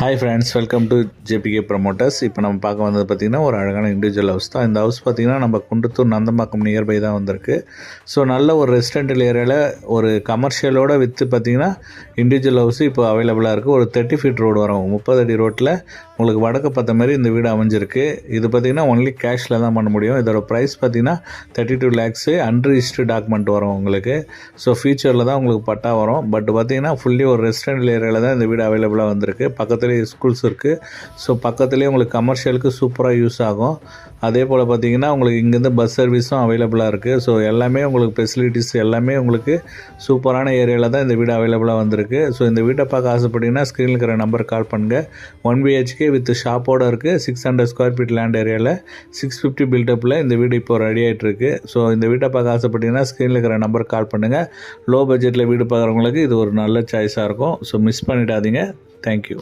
Hi friends welcome to JBK promoters இப்போ நம்ம பார்க்க வந்தது பார்த்திங்கன்னா ஒரு அழகான இண்டிவிஜுவல் ஹவுஸ் தான். இந்த ஹவுஸ் பார்த்திங்கன்னா நம்ம குண்டத்தூர் நந்தம்பாக்கம் நியர்பை தான் வந்திருக்கு. ஸோ நல்ல ஒரு ரெசிடென்டல் ஏரியாவில் ஒரு கமர்ஷியலோட விற்று பார்த்திங்கன்னா இண்டிவிஜுவல் ஹவுஸ் இப்போ அவைலபிளாக இருக்குது ஒரு தேர்ட்டி ஃபீட் ரோடு வரும். முப்பது அடி ரோட்டில் உங்களுக்கு வடக்கு பார்த்த மாதிரி இந்த வீடு அமைஞ்சிருக்கு. இது பார்த்திங்கன்னா ஒன்லி கேஷில் தான் பண்ண முடியும். இதோட ப்ரைஸ் பார்த்திங்கன்னா thirty two lakhs unregistered document வரும் உங்களுக்கு. ஸோ ஃபியூச்சரில் தான் உங்களுக்கு பட்டா வரும். பட் பார்த்திங்கன்னா ஃபுல்லி ஒரு ரெசிடென்டல் ஏரியாவில் தான் இந்த வீடு அவைலபிளாக வந்திருக்கு. பக்கத்துலேயே ஸ்கூல்ஸ் இருக்குது ஸோ பக்கத்துலேயே உங்களுக்கு கமர்ஷியலுக்கு சூப்பராக யூஸ் ஆகும். அதே போல் பார்த்தீங்கன்னா உங்களுக்கு இங்கேருந்து பஸ் சர்வீஸும் அவைலபிளாக இருக்குது ஸோ எல்லாமே உங்களுக்கு ஃபெசிலிட்டிஸ் எல்லாமே உங்களுக்கு சூப்பரான ஏரியாவில் தான் இந்த வீடு அவைலபிளாக வந்திருக்கு. ஸோ இந்த வீட்டை பார்க்க ஆசைப்பட்டீங்கன்னா ஸ்க்ரீனில் இருக்கிற நம்பர் கால் பண்ணுங்கள் ஒன் பிஹெச்கே வித் ஷாப்போட இருக்குது six hundred square feet land ஏரியாவில் சிக்ஸ் ஃபிஃப்டி பில்டப்பில் இந்த வீடு இப்போ ரெடி ஆகிட்டுருக்கு ஸோ இந்த வீட்டை பார்க்க ஆசைப்பட்டீங்கன்னா ஸ்க்ரீனில் இருக்கிற நம்பர் கால் பண்ணுங்கள் லோ பட்ஜெட்டில் வீடு பார்க்குறவங்களுக்கு இது ஒரு நல்ல சாய்ஸாக இருக்கும். ஸோ மிஸ் பண்ணிடாதீங்க. தேங்க்யூ